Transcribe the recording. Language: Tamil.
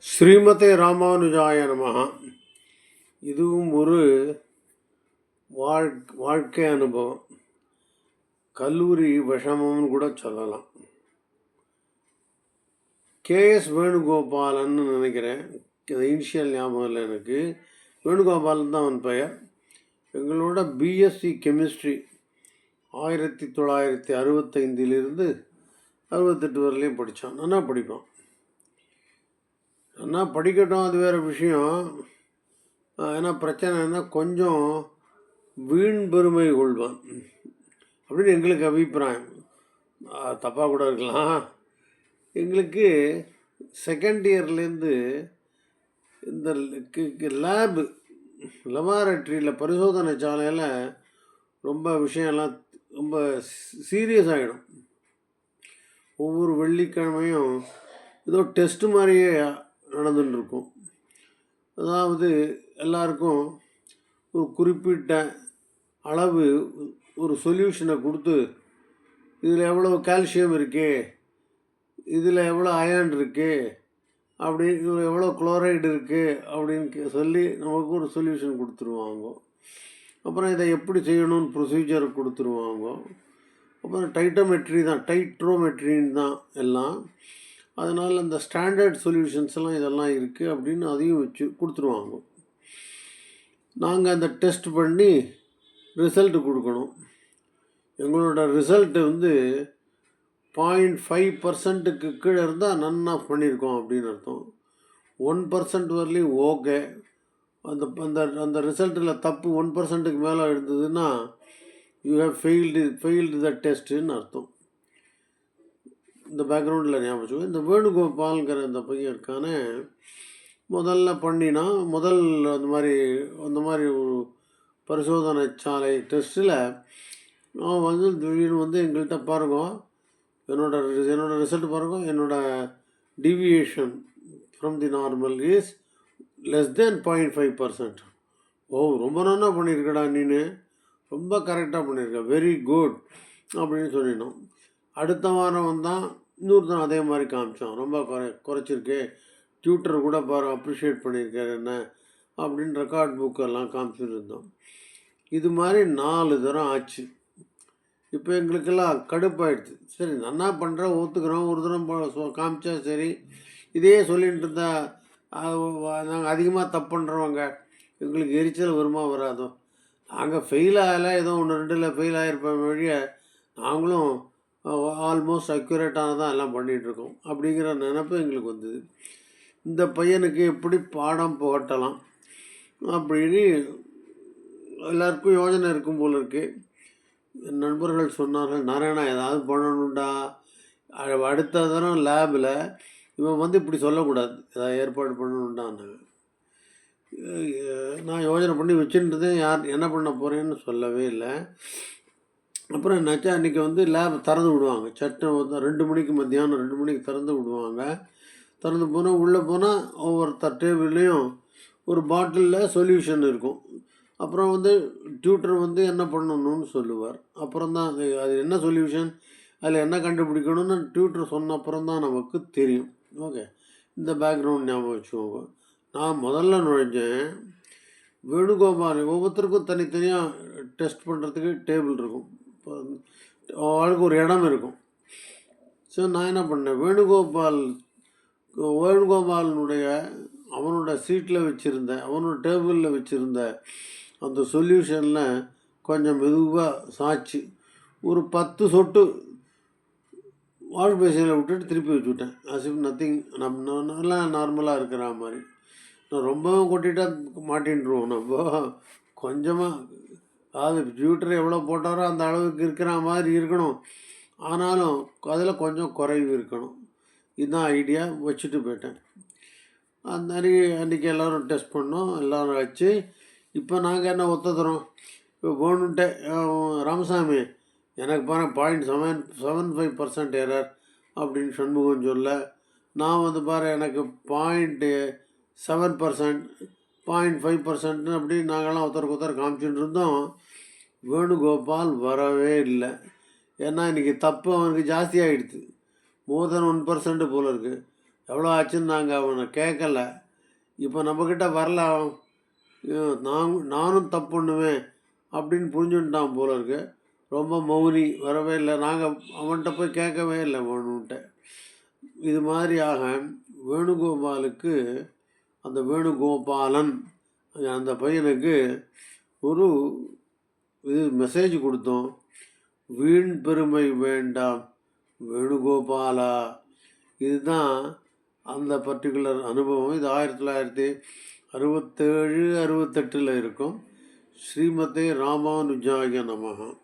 ஸ்ரீமதே ராமானுஜாய நமஹ. இதுவும் ஒரு வாழ் வாழ்க்கை அனுபவம். கல்லூரி விஷமம்னு கூட சொல்லலாம். கேஎஸ் வேணுகோபாலன்னு நினைக்கிறேன். இந்த இனிஷியல் ஞாபகம் இல்லை எனக்கு. வேணுகோபாலன் தான் அவன் பெயர். எங்களோட பிஎஸ்சி கெமிஸ்ட்ரி ஆயிரத்தி தொள்ளாயிரத்தி அறுபத்தைந்திலிருந்து அறுபத்தெட்டு வரலையும் படித்தான் நல்லா படிப்பான். நல்லா படிக்கட்டும் அது வேறு விஷயம். ஏன்னா பிரச்சனை என்ன கொஞ்சம் வீண் பெருமை கொள்வான். அப்படின்னு எங்களுக்கு அபிப்பிராயம். தப்பாக கூட இருக்கலாம். எங்களுக்கு செகண்ட் இயர்லேருந்து இந்த லேபு லெபார்ட்ரியில் பரிசோதனை சாலையில் ரொம்ப விஷயம்லாம் ரொம்ப சீரியஸ் ஆகிடும் ஒவ்வொரு வெள்ளிக்கிழமையும் ஏதோ டெஸ்ட்டு மாதிரியே நடந்துன்னு இருக்கும் அதாவது எல்லாருக்கும் ஒரு குறிப்பிட்ட அளவு ஒரு சொல்யூஷனை கொடுத்து இதில் எவ்வளோ கால்சியம் இருக்குது இதில் எவ்வளோ அயன் இருக்குது அப்படி இதில் எவ்வளோ குளோரைடு இருக்குது அப்படின்னு கே- சொல்லி நமக்கு ஒரு சொல்யூஷன் கொடுத்துருவாங்க. அப்புறம் இதை எப்படி செய்யணும்னு ப்ரொசீஜர் கொடுத்துருவாங்க. அப்புறம் டைட்டோமெட்ரி தான் டைட்ரோமெட்ரின்னு தான் எல்லாம். அதனால் அந்த ஸ்டாண்டர்ட் சொல்யூஷன்ஸ் எல்லாம் இதெல்லாம் இருக்குது அப்படின்னு அதையும் வச்சு கொடுத்துருவாங்க. நாங்கள் அந்த டெஸ்ட் பண்ணி ரிசல்ட்டு கொடுக்கணும். எங்களோட ரிசல்ட்டு வந்து பாயிண்ட் ஃபைவ் பர்சன்ட்டுக்கு கீழே இருந்தால் நன்னா பண்ணியிருக்கோம் அப்படின்னு அர்த்தம். ஒன் பர்சன்ட் வரலையும் ஓகே அந்த அந்த அந்த ரிசல்ட்டில் தப்பு ஒன் பர்சன்ட்டுக்கு மேலே இருந்ததுன்னா you have failed failed the டெஸ்ட்டுன்னு அர்த்தம். இந்த பேக்ரவுண்டில் ஞாபகம் வச்சுக்கோ. இந்த வேணுகோபால்ங்கிற இந்த பையன் இருக்கானே முதல்ல பண்ணினா முதல் அந்த மாதிரி அந்த மாதிரி ஒரு பரிசோதனை சாலை டெஸ்ட்டில் அவன் வந்து திடீர்னு வந்து எங்கள்கிட்ட பாருங்க என்னோட ரி- என்னோட ரிசல்ட் பாருங்க என்னோட deviation from the normal is less than point five percent ஓ ரொம்ப நல்லா பண்ணியிருக்கடா நீனு. ரொம்ப கரெக்டாக பண்ணியிருக்க வெரி குட் அப்படின்னு சொல்லினோம் அடுத்த வாரம் வந்தால் இன்னொருத்தன் அதே மாதிரி காமிச்சான். ரொம்ப குறை குறைச்சிருக்கு. டியூட்டர் கூட பாரு அப்ரிஷியேட் பண்ணியிருக்காரு என்ன? அப்படின்னு ரெக்கார்ட் புக்கெல்லாம் காமிச்சிருந்தோம் இது மாதிரி நாலு தரம் ஆச்சு. இப்போ எங்களுக்கெல்லாம் கடுப்பாயிடுச்சு. சரி நன்னா பண்ணுறோம் ஒத்துக்கிறோம். ஒரு தரம் காமிச்சா சரி. இதே சொல்லிகிட்டு இருந்தா நாங்கள் அதிகமாக தப்பு பண்ணுறவங்க எங்களுக்கு எரிச்சல் வருமா வராதோ? நாங்கள் ஃபெயில் ஆகலை. ஏதோ ஒன்று ரெண்டில் ஃபெயில் ஆகிருப்போம் வழிய நாங்களும் ஆல்மோஸ்ட் அக்யூரேட்டாக தான் எல்லாம் பண்ணிகிட்ருக்கோம் அப்படிங்கிற நினப்பு எங்களுக்கு வந்தது. இந்த பையனுக்கு எப்படி பாடம் புகட்டலாம் அப்படின்னு எல்லாருக்கும் யோஜனை இருக்கும் போல இருக்குது என் நண்பர்கள் சொன்னார்கள் நாராயணா ஏதாவது பண்ணணுண்டா அடுத்த தரம் லேபில் இவன் வந்து இப்படி சொல்லக்கூடாது. ஏதாவது ஏற்பாடு பண்ணணும்டான்னாங்க. நான் யோசனை பண்ணி வச்சுன்றதே யார் என்ன பண்ண போகிறேன்னு சொல்லவே இல்லை. அப்புறம் என்னாச்சா? அன்றைக்கி வந்து லேப் திறந்து விடுவாங்க. சட்டம் வந்து ரெண்டு மணிக்கு மத்தியானம் ரெண்டு மணிக்கு திறந்து விடுவாங்க. திறந்து போனால் உள்ளே போனால் ஒவ்வொருத்தர் டேபிள்லேயும் ஒரு பாட்டிலில் சொல்யூஷன் இருக்கும். அப்புறம் வந்து டியூட்டர் வந்து என்ன பண்ணணும்னு சொல்லுவார். அப்புறம் தான் அது அது என்ன சொல்யூஷன் அதில் என்ன கண்டுபிடிக்கணும்னு டியூட்டர் சொன்ன அப்புறம் தான் நமக்கு தெரியும். ஓகே இந்த பேக்ரவுண்ட் ஞாபகம் வச்சுக்கோங்க. நான் முதல்ல நுழைஞ்சேன். வேணுகோபால் ஒவ்வொருத்தருக்கும் தனித்தனியாக டெஸ்ட் பண்ணுறதுக்கு டேபிள் இருக்கும். ஆளுக்கு ஒரு இடம் இருக்கும். ஸோ நான் என்ன பண்ணேன்? வேணுகோபால் வேணுகோபாலனுடைய அவனோட சீட்டில் வச்சுருந்த அவனோட டேபிளில் வச்சுருந்த அந்த சொல்யூஷனில் கொஞ்சம் மெதுவாக சாய்ச்சி ஒரு பத்து சொட்டு வாஷ் பேசினில் விட்டுட்டு திருப்பி வச்சு விட்டேன். அசிப் நத்திங் நம்ம நல்லா நார்மலாக இருக்கிற மாதிரி. நான் ரொம்பவும் கொட்டிட்டா மாட்டின்ருவோம் நம்ம. கொஞ்சமாக அதாவது ஜூட்டர் எவ்வளோ போட்டாரோ அந்த அளவுக்கு இருக்கிற மாதிரி இருக்கணும். ஆனாலும் அதில் கொஞ்சம் குறைவு இருக்கணும். இதுதான் ஐடியா வச்சுட்டு போயிட்டேன். அந்த அன்றைக்கி அன்றைக்கி எல்லோரும் டெஸ்ட் பண்ணோம். எல்லோரும் வச்சு இப்போ நாங்கள் என்ன ஒத்த இப்போ வேணுன்ட்டு ராமசாமி எனக்கு பாரு point seven seven five percent error அப்படின்னு சண்முகம் சொல்ல நான் வந்து பாரு எனக்கு point seven percent point five பர்சன்ட்னு அப்படி நாங்கள்லாம் ஒருத்தருக்கு ஒருத்தர் காமிச்சுட்டு இருந்தோம் வேணுகோபால் வரவே இல்லை. ஏன்னா இன்றைக்கி தப்பு அவனுக்கு ஜாஸ்தியாகிடுது மோர் தென் ஒன் பர்சன்ட் போல் இருக்குது எவ்வளோ ஆச்சுன்னு நாங்கள் அவனை கேட்கல. இப்போ நம்மக்கிட்ட வரல அவன். நான் நானும் தப்பு பண்ணுவேன் அப்படின்னு புரிஞ்சுட்டான் போல இருக்கு. ரொம்ப மௌனி வரவே இல்லை. நாங்கள் அவன்கிட்ட போய் கேட்கவே இல்லை வேணுன்ட்ட. இது மாதிரியாக வேணுகோபாலுக்கு அந்த வேணுகோபாலன் அந்த பையனுக்கு ஒரு இது மெசேஜ் கொடுத்தோம். வீண் பெருமை வேண்டாம் வேணுகோபாலா. இதுதான் அந்த பர்டிகுலர் அனுபவம். இது ஆயிரத்தி தொள்ளாயிரத்தி அறுபத்தேழு அறுபத்தெட்டில் இருக்கும். ஸ்ரீமதே ராமானுஜாய நமகம்